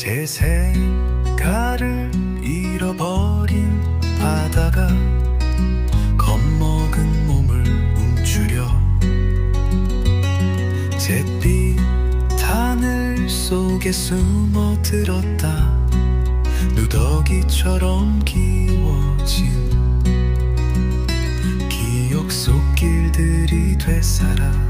제 색깔을 잃어버린 바다가 겁먹은 몸을 움츠려 잿빛 하늘 속에 숨어들었다. 누더기처럼 기워진 기억 속 길들이 되살아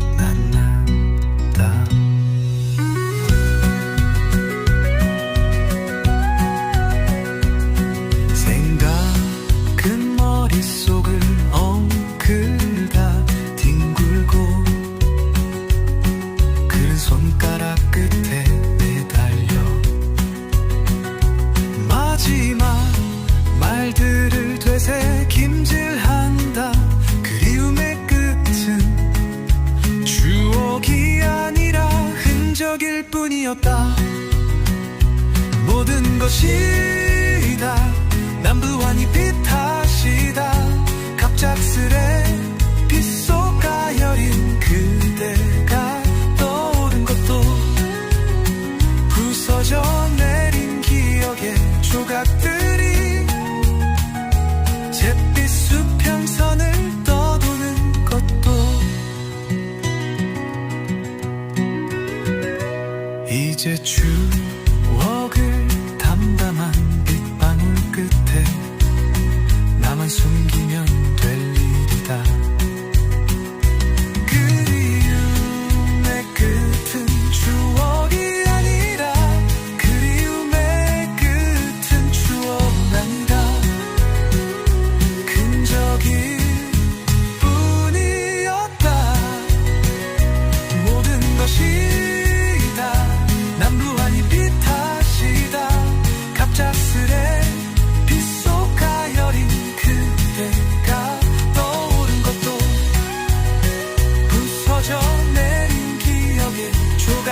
뿐이었다. 모든 것이 다 남부한이 빛 이제 추억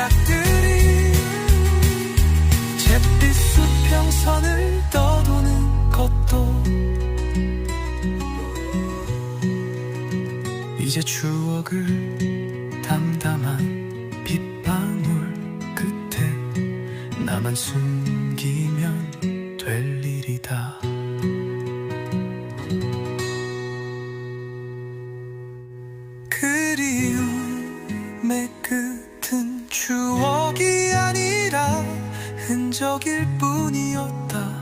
조각들이 잿빛 수평선을 떠도는 것도 이제 추억을 담담한 빗방울 끝에 나만 숨기면 될 일이다. 그리움의 끝은 추억이 아니라 흔적일 뿐이었다.